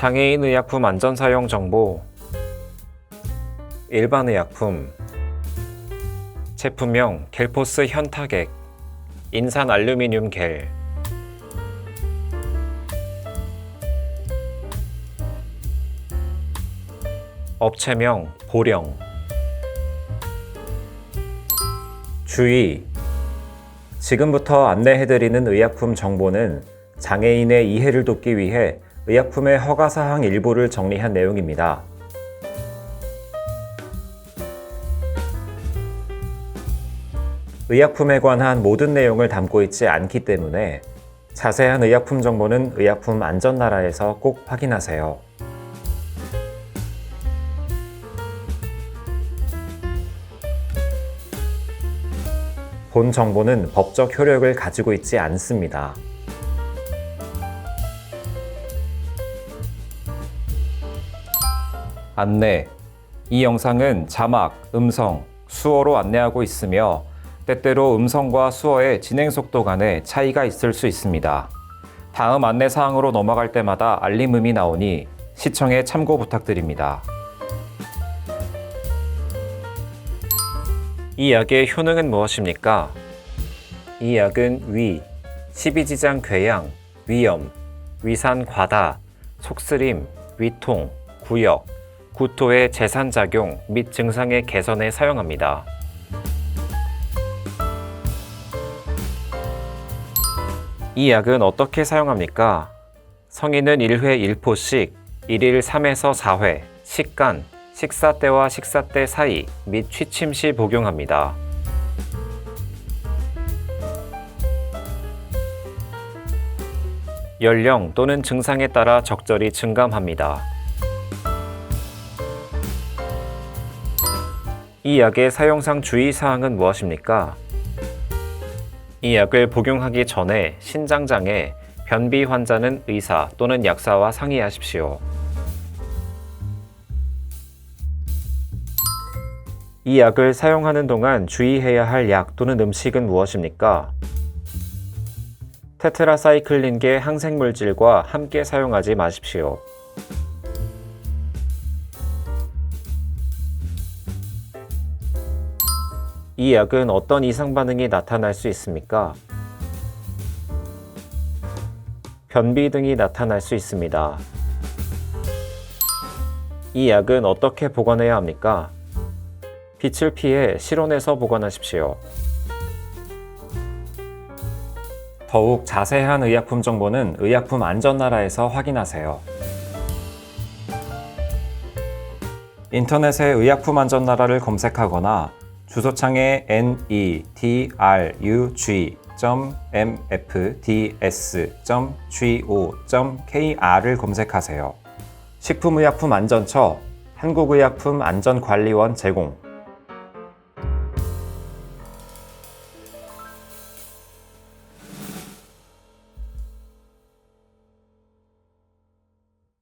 장애인 의약품 안전 사용 정보 일반 의약품 제품명 겔포스 현타객 인산 알루미늄 겔. 업체명 보령. 주의. 지금부터 안내해드리는 의약품 정보는 장애인의 이해를 돕기 위해 의약품의 허가사항 일부를 정리한 내용입니다. 의약품에 관한 모든 내용을 담고 있지 않기 때문에 자세한 의약품 정보는 의약품 안전나라에서 꼭 확인하세요. 본 정보는 법적 효력을 가지고 있지 않습니다. 안내. 이 영상은 자막, 음성, 수어로 안내하고 있으며 때때로 음성과 수어의 진행 속도 간에 차이가 있을 수 있습니다. 다음 안내 사항으로 넘어갈 때마다 알림음이 나오니 시청에 참고 부탁드립니다. 이 약의 효능은 무엇입니까? 이 약은 위, 십이지장 궤양, 위염, 위산 과다, 속쓰림, 위통, 구역, 구토의 재산 작용 및 증상의 개선에 사용합니다. 이 약은 어떻게 사용합니까? 성인은 1회 1포씩 1일 3에서 4회 식간, 식사 때와 식사 때 사이 및 취침 시 복용합니다. 연령 또는 증상에 따라 적절히 증감합니다. 이 약의 사용상 주의사항은 무엇입니까? 이 약을 복용하기 전에 신장장애, 변비 환자는 의사 또는 약사와 상의하십시오. 이 약을 사용하는 동안 주의해야 할 약 또는 음식은 무엇입니까? 테트라사이클린계 항생물질과 함께 사용하지 마십시오. 이 약은 어떤 이상 반응이 나타날 수 있습니까? 변비 등이 나타날 수 있습니다. 이 약은 어떻게 보관해야 합니까? 빛을 피해 실온에서 보관하십시오. 더욱 자세한 의약품 정보는 의약품 안전나라에서 확인하세요. 인터넷에 의약품 안전나라를 검색하거나 주소창에 nedrug.mfds.go.kr을 검색하세요. 식품의약품안전처 한국의약품안전관리원 제공